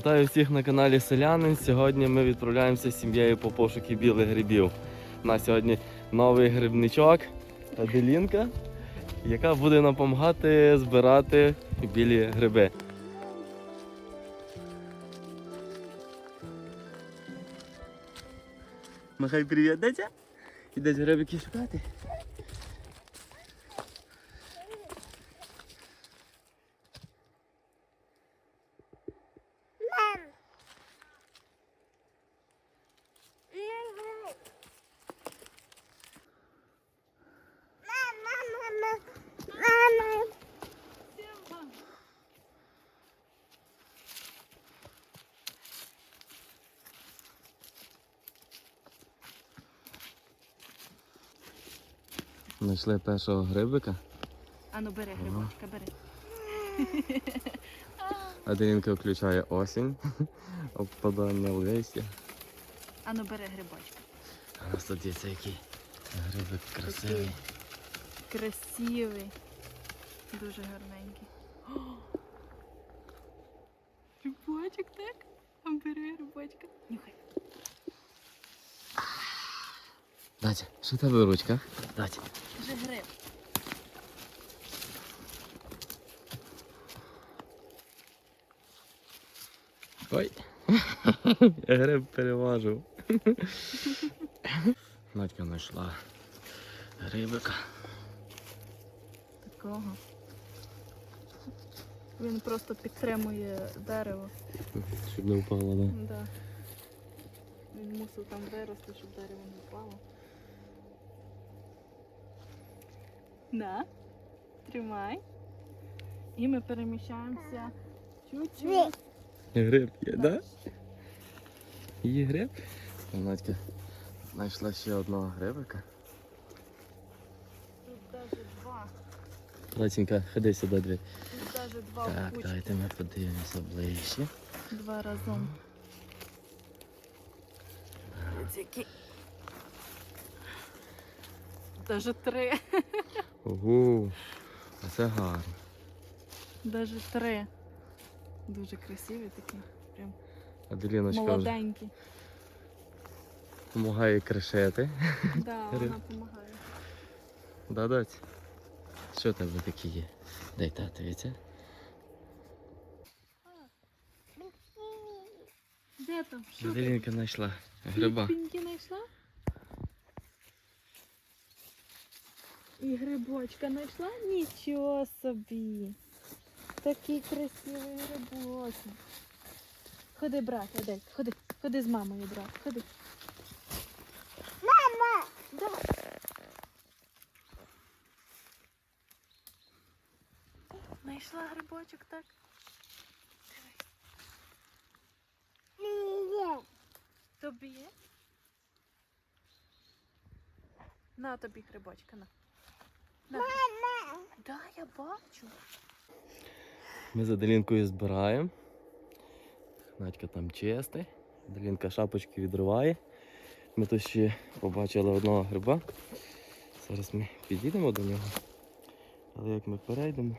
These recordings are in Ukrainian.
Вітаю всіх на каналі Селянин. Сьогодні ми відправляємося з сім'єю по пошуки білих грибів. У нас сьогодні новий грибничок Аделінка, яка буде нам допомагати збирати білі гриби. Махай привіт, дитя. Ідеш грибики шукати. Знайшли першого грибика. Ану бери грибочка, бери. Аделінка включає осінь, обпадання листя. Ану бери грибочка. А нас тут є цей який грибик красивий. Красивий. Дуже гарненький. О! Грибочок, так? А бери грибочка. Нюхай. Датя, що тебе в ручках? Датя. Вже гриб. Ой. Я гриб переважив. Надька знайшла грибика. Такого. Він просто підтримує дерево. Щоб не впало, да? Да. Він мусив там вирости, щоб дерево не впало. Да. Тримай. І ми переміщаємося чуть-чуть. Гриб є, да? Є гриб? Надька знайшла ще одного грибика. Тут навіть два. Латінька, ходи сюди дві. Тут навіть два Так, кучі. давайте ми подивимося ближче. Два разом. Ось які. Даже три. Ого, а це гарно. Даже три. Дуже красиві такі. Прям Аделіночка молоденькі. допомагає кришити. Да, вона допомагає. Да, дать. Що тебе такі є? Дай татові це. Де там? Там? Аделінка знайшла гриба. Піньки знайшла? І грибочка знайшла? Нічого собі. Такий красивий грибочок. Ходи, брат, Адель, ходи, ходи з мамою, брат, ходи. Мама! Да. Знайшла грибочок, так? Тобі є? На тобі грибочка, на. Мама! Да, я бачу. Ми з Аделінкою збираємо. Надька там чистий. Аделінка шапочки відриває. Ми тут ще побачили одного гриба. Зараз ми підійдемо до нього. Але як ми перейдемо,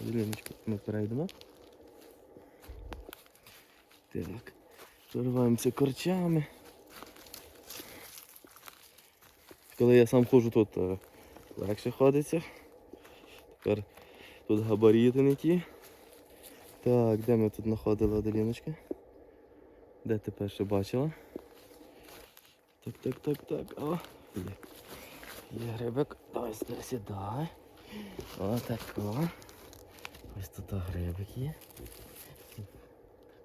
Аделіночка, ми перейдемо. Так. Прориваємося корчами. Коли я сам ходжу тут е, легше ходиться. Тепер тут габаріти не ті. Так, де ми тут знаходили Аделіночка? Де ти перше бачила? Так, так, так, так. О, є. Є грибик. Сюди сідай. О, так, о. Ось тут грибик є.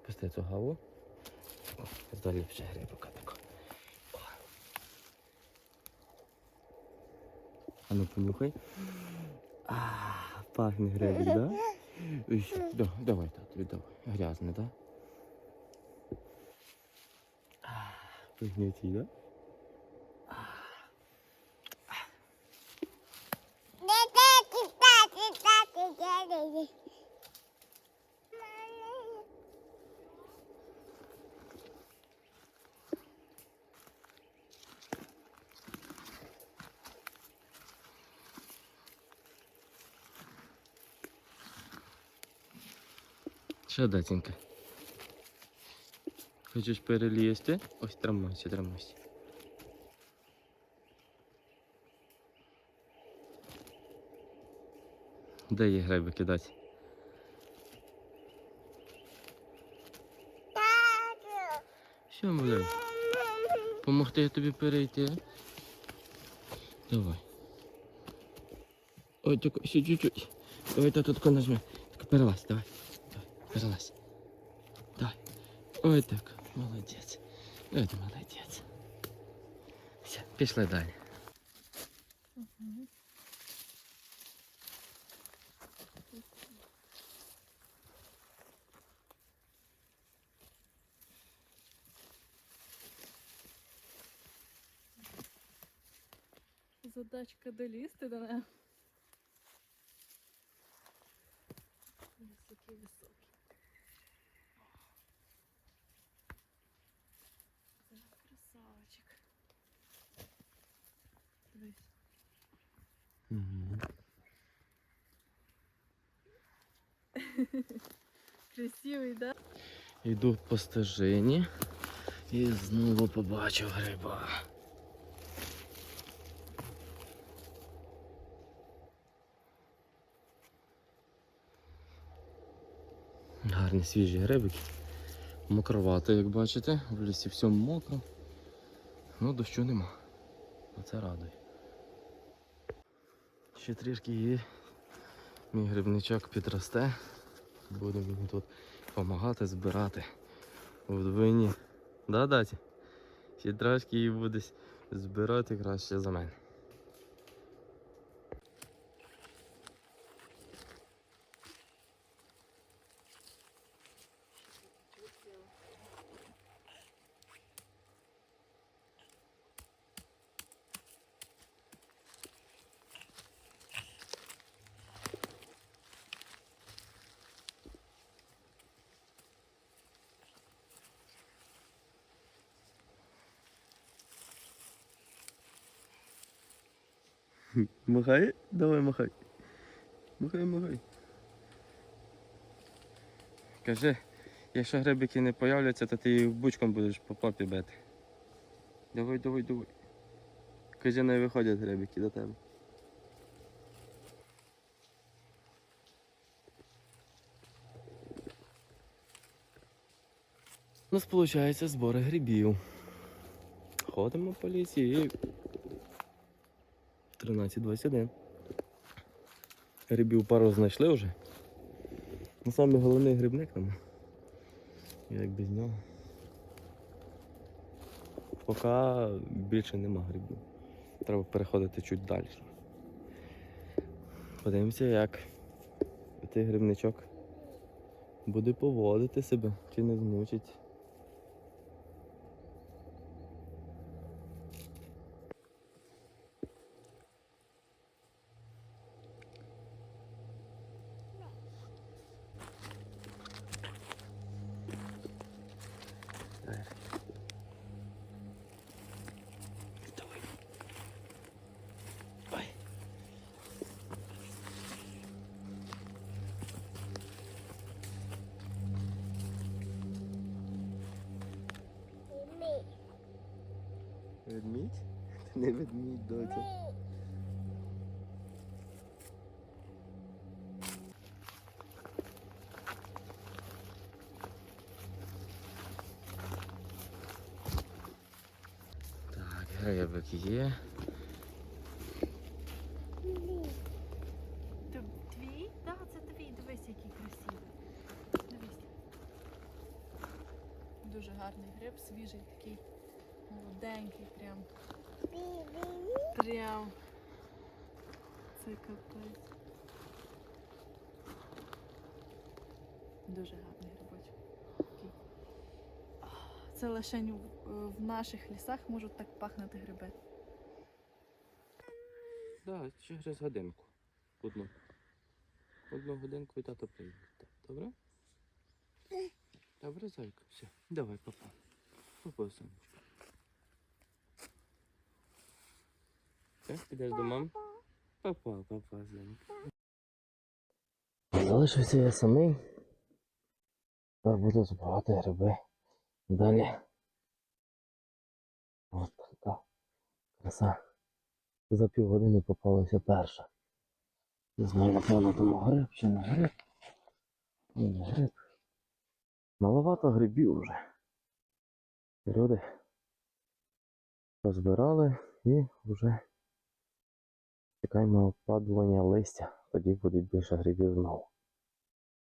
Пусти цю гаву. Далі ще грибика тако. О. А ну понюхай. А, пахне грибик, да? Ой, да, давай, тату, давай. Грязний, да? А, Пригнятий, да? Що, датінька? Хочеш перелізти? Ось тримайся, тримайся. Де є гриби кидати? Що, маляй? Помогти тобі перейти? Давай. Ой, так ще чуть-чуть. Давай тако нажми. Так перелазь, давай. Давай, перелазь. Давай. Ой так, молодець. Ой, ти молодець. Все, пішли далі. Задачка долізти до неї. Красивий, да? Йду по стежині і знову побачив гриба. Гарні свіжі грибики. Мокровато, як бачите, в лісі всьому мокро. Ну, дощу нема. Оце радує. Ще трішки і мій грибничок підросте. Будемо йому тут допомагати збирати вдвині. Да, даті? Трошки її буде збирати краще за мене. Махай? Давай махай. Махай, махай. Кажи, якщо грибики не появляться, то ти їх бучком будеш по попі бити. Давай, давай, давай. Кажи, не виходять грибики до тебе. У нас виходить збори грибів. Ходимо по лісі і 13.21. Грибів пару знайшли вже. Ну саме головний грибник нам. Як без нього. Поки більше нема грибів. Треба переходити чуть далі. Подивимося, як цей грибничок буде поводити себе, чи не змучить. Ведмідь? Ти не ведмідь, доця. Так, грибик є. Твій? Так, це твій. Дивись, який красивий. Дивись. Дуже гарний гриб, свіжий такий. Молоденький прям. Прям. Це капець. Дуже гарний грибочок. Це лише в, наших лісах можуть так пахнути гриби. Так, через годинку. Одну. Одну годинку і тато прийде. Добре? Добре, зайка. Все. Давай, папа. Папа, сонечко. Так, підеш до мами? Папа, папа, зайка. Залишився я самий. Тепер буду збирати гриби Далі. Ось така краса. За півгодини попалася перша. Не знаю, напевно, там гриб чи не гриб. Не гриб. Маловато грибів вже. Люди розбирали і вже чекаємо опадування листя. Тоді буде більше грибів знову.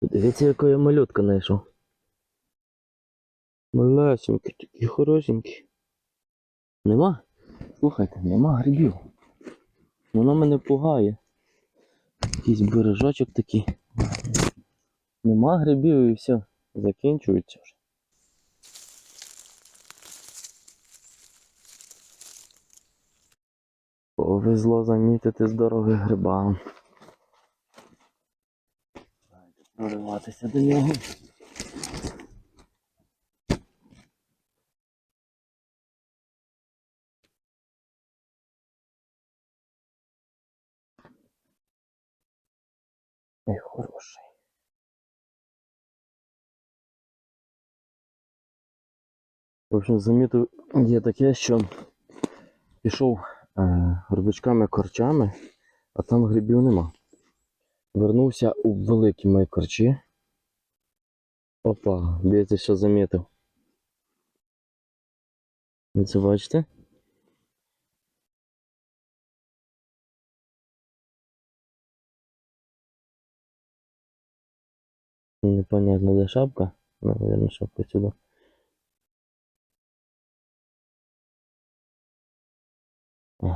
Дивіться, яку я малютка знайшов. Малесенький, такий хорошенький. Нема? Слухайте, нема грибів. Воно мене пугає. Якийсь бережочок такий. Нема грибів і все. Закінчується вже. Повезло замітити здоровий гриба. Давайте прориватися до нього. Ой, хороший. В общем, замітив є таке, що пішов е, грибочками корчами, а там грибів нема. Вернувся у великі мої корчі. Опа, дивіться, що замітив. Ви це бачите? Непонятно, де шапка. Ну, наверное, шапка сюди. Не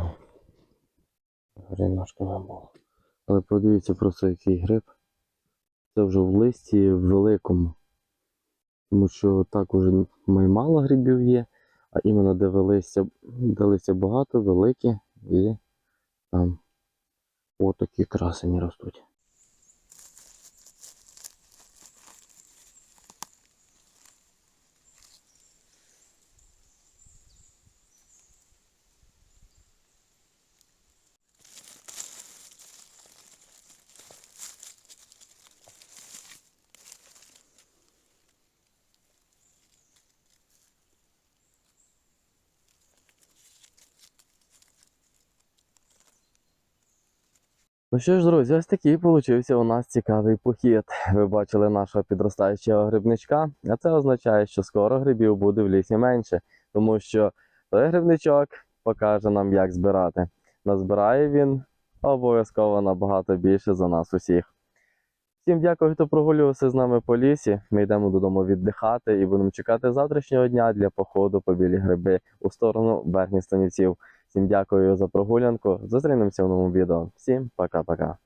була. Але подивіться просто який гриб. Це вже в листі великому. Тому що так уже мало грибів є, а іменно де листя, де листя багато, великі і там отакі красені ростуть. Ну що ж, друзі, ось такий получився у нас цікавий похід. Ви бачили нашого підростаючого грибничка, а це означає, що скоро грибів буде в лісі менше, тому що той грибничок покаже нам, як збирати. Назбирає він обов'язково набагато більше за нас усіх. Всім дякую, хто прогулювався з нами по лісі. Ми йдемо додому віддихати і будемо чекати завтрашнього дня для походу по білі гриби у сторону верхніх станівців. Всім дякую за прогулянку. Зустрінемося в новому відео. Всім пока-пока.